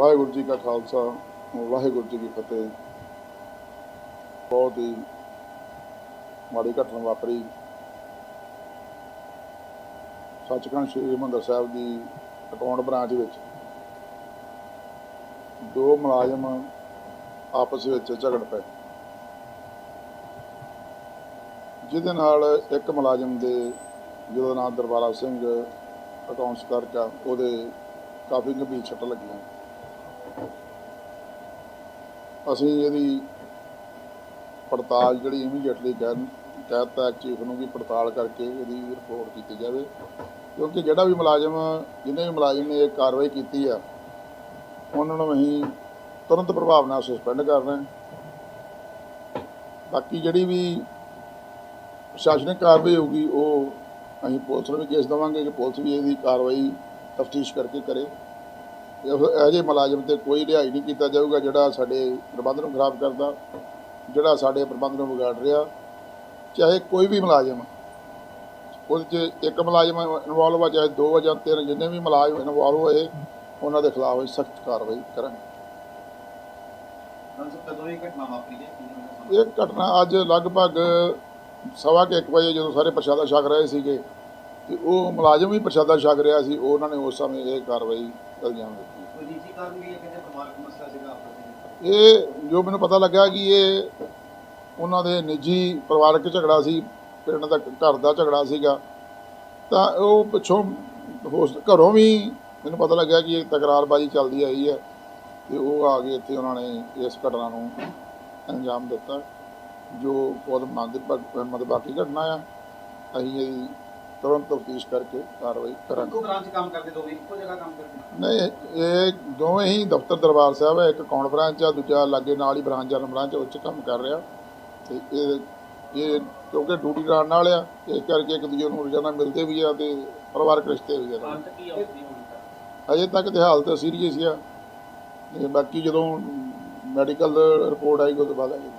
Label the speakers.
Speaker 1: ਵਾਹਿਗੁਰੂ ਜੀ ਕਾ ਖਾਲਸਾ, ਵਾਹਿਗੁਰੂ ਜੀ ਕੀ ਫਤਿਹ। ਬਹੁਤ ਹੀ ਮਾੜੀ ਘਟਨਾ ਵਾਪਰੀ। ਸੱਚਖੰਡ ਸ੍ਰੀ ਹਰਿਮੰਦਰ ਸਾਹਿਬ ਦੀ ਅਕਾਊਂਟ ਬ੍ਰਾਂਚ ਵਿੱਚ ਦੋ ਮੁਲਾਜ਼ਮ ਆਪਸ ਵਿੱਚ ਝਗੜ ਪਏ। ਜਿਹਦੇ ਨਾਲ ਇੱਕ ਮੁਲਾਜ਼ਮ ਦੇ ਜਿਹਦਾ ਨਾਮ ਦਰਬਾਰਾ ਸਿੰਘ ਅਕਾਊਂਟ ਕਲਰਕ ਆ ਉਹਦੇ ਕਾਫੀ ਗੰਭੀਰ ਸੱਟ ਲੱਗੀਆਂ। ਅਸੀਂ ਇਹਦੀ ਪੜਤਾਲ ਜਿਹੜੀ ਇਮੀਡੀਏਟਲੀ ਕਹਿ ਕਹਿਤਾ ਚੀਫ ਨੂੰ ਵੀ ਪੜਤਾਲ ਕਰਕੇ ਇਹਦੀ ਰਿਪੋਰਟ ਕੀਤੀ ਜਾਵੇ। ਕਿਉਂਕਿ ਜਿਹੜਾ ਵੀ ਮੁਲਾਜ਼ਮ ਜਿਹਨੇ ਵੀ ਮੁਲਾਜ਼ਮ ਨੇ ਇਹ ਕਾਰਵਾਈ ਕੀਤੀ ਆ, ਉਹਨਾਂ ਨੂੰ ਅਸੀਂ ਤੁਰੰਤ ਪ੍ਰਭਾਵ ਨਾਲ ਸਸਪੈਂਡ ਕਰ ਰਹੇ ਹਾਂ। ਬਾਕੀ ਜਿਹੜੀ ਵੀ ਪ੍ਰਸ਼ਾਸਨਿਕ ਕਾਰਵਾਈ ਹੋਊਗੀ, ਉਹ ਅਸੀਂ ਪੁਲਿਸ ਨੂੰ ਵੀ ਕੇਸ ਦੇਵਾਂਗੇ ਕਿ ਪੁਲਿਸ ਵੀ ਇਹਦੀ ਕਾਰਵਾਈ ਤਫਤੀਸ਼ ਕਰਕੇ ਕਰੇ। ਇਹੋ ਜਿਹੇ ਮੁਲਾਜ਼ਮ ਤੇ ਕੋਈ ਰਿਹਾਈ ਨਹੀਂ ਕੀਤਾ ਜਾਊਗਾ ਜਿਹੜਾ ਸਾਡੇ ਪ੍ਰਬੰਧ ਨੂੰ ਖਰਾਬ ਕਰਦਾ ਜਿਹੜਾ ਸਾਡੇ ਪ੍ਰਬੰਧ ਨੂੰ ਵਿਗਾੜ ਰਿਹਾ। ਚਾਹੇ ਕੋਈ ਵੀ ਮੁਲਾਜ਼ਮ ਉਹਦੇ 'ਚ ਇੱਕ ਮੁਲਾਜ਼ਮ ਇਨਵੋਲਵ ਆ ਚਾਹੇ ਦੋ ਆ ਜਾਂ ਤਿੰਨ ਜਿੰਨੇ ਵੀ ਮੁਲਾਜ਼ਮ ਇਨਵੋਲਵ ਹੋਏ ਉਹਨਾਂ ਦੇ ਖਿਲਾਫ ਸਖਤ ਕਾਰਵਾਈ ਕਰਾਂਗੇ।
Speaker 2: ਇਹ ਘਟਨਾ
Speaker 1: ਅੱਜ ਲਗਭਗ ਸਵਾ ਕੁ ਇੱਕ ਵਜੇ ਜਦੋਂ ਸਾਰੇ ਪ੍ਰਸ਼ਾਦਾ ਛਕ ਰਹੇ ਸੀਗੇ ਤੇ ਉਹ ਮੁਲਾਜ਼ਮ ਵੀ ਪ੍ਰਸ਼ਾਦਾ ਛਕ ਰਿਹਾ ਸੀ ਉਹਨਾਂ ਨੇ ਉਸ ਸਮੇਂ ਇਹ ਕਾਰਵਾਈ ਅੰਜਾਮ ਦਿੱਤੀ। ਇਹ ਜੋ ਮੈਨੂੰ ਪਤਾ ਲੱਗਾ ਕਿ ਇਹ ਉਹਨਾਂ ਦੇ ਨਿੱਜੀ ਪਰਿਵਾਰਕ ਝਗੜਾ ਸੀ ਪਿੰਡ ਦਾ ਘਰ ਦਾ ਝਗੜਾ ਸੀਗਾ। ਤਾਂ ਉਹ ਪਿੱਛੋਂ ਹੋਸ ਘਰੋਂ ਵੀ ਮੈਨੂੰ ਪਤਾ ਲੱਗਾ ਕਿ ਇਹ ਤਕਰਾਰਬਾਜ਼ੀ ਚੱਲਦੀ ਆਈ ਹੈ ਤੇ ਉਹ ਆ ਕੇ ਇੱਥੇ ਉਹਨਾਂ ਨੇ ਇਸ ਘਟਨਾ ਨੂੰ ਅੰਜਾਮ ਦਿੱਤਾ ਜੋ ਬਹੁਤ ਮੰਦਭਾਗੀ ਘਟਨਾ ਆ। ਅਸੀਂ ਇਹਦੀ ਤੁਰੰਤ ਤਫਤੀਸ਼ ਕਰਕੇ ਕਾਰਵਾਈ ਕਰਾਂਗੇ।
Speaker 2: ਇੱਕੋ ਬ੍ਰਾਂਚ ਕੰਮ ਕਰਦੇ ਦੋ ਵੀ ਇੱਕੋ ਜਗ੍ਹਾ ਕੰਮ ਕਰਦੇ
Speaker 1: ਨਹੀਂ ਇਹ ਦੋਵੇਂ ਹੀ ਦਫ਼ਤਰ ਦਰਬਾਰ ਸਾਹਿਬ ਹੈ ਇੱਕ ਕੌਣ ਬ੍ਰਾਂਚ ਆ ਦੂਜਾ ਲਾਗੇ ਨਾਲ ਹੀ ਬ੍ਰਾਂਚ ਜਨ ਬ੍ਰਾਂਚ ਉੱਚ ਕੰਮ ਕਰ ਰਿਹਾ। ਤੇ ਇਹ ਇਹ ਕਿਉਂਕਿ ਡਿਊਟੀ ਕਰਨ ਨਾਲ ਆ ਇਸ ਕਰਕੇ ਇੱਕ ਦੂਜੇ ਨੂੰ ਰੋਜ਼ਾਨਾ ਮਿਲਦੇ ਵੀ ਆ ਤੇ ਪਰਿਵਾਰਕ ਰਿਸ਼ਤੇ ਵੀ ਆ। ਅਜੇ ਤੱਕ ਤੇ ਹਾਲਤ ਸੀਰੀਅਸ ਆ। ਬਾਕੀ ਜਦੋਂ ਮੈਡੀਕਲ ਰਿਪੋਰਟ ਆਏਗੀ ਉਹ ਤੋਂ ਬਾਅਦ ਆਏਗੀ